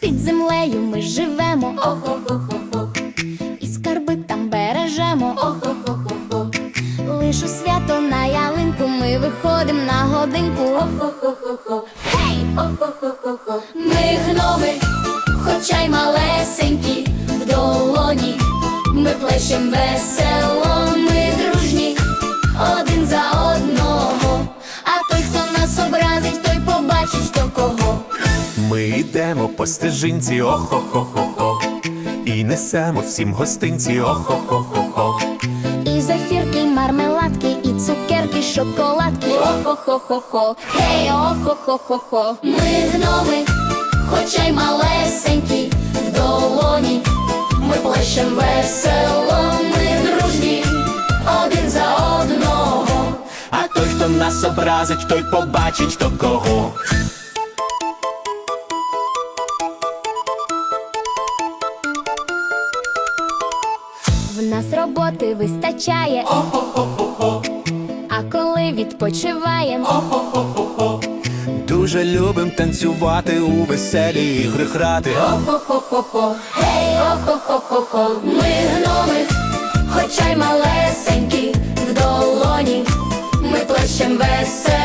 під землею ми живемо. Охо-хо-хо-хо. І скарби там бережемо. Охо-хо-хо-хо. Лиш у свято на ялинку ми виходимо на годинку. Охо-хо-хо-хо. Гей! Охо-хо-хо-хо. Ми гноми, хоча й малесенькі в долоні. Ми плещем весело, ми дружні, один за одного. А той, хто нас образить, Ми йдемо по стежинці, охо-хо-хо-хо. І несемо всім гостинці, охо-хо-хо-хо. І зефірки, і мармеладки, і цукерки, шоколадки. Охо-хо-хо-хо, гей, охо-хо-хо-хо. Ми гноми, хоча й малесенькі в долоні. Ми плещем весело, ми дружні, один за одного. А той, хто нас образить, той побачить, хто кого. В нас роботи вистачає. А коли відпочиваєм, Дуже любим танцювати у веселі ігри грати. Хо-хо-хо-хо, гей, охо-хо-хо-хо, ми гноми, хоча й малесенькі в долоні, ми плещем весело,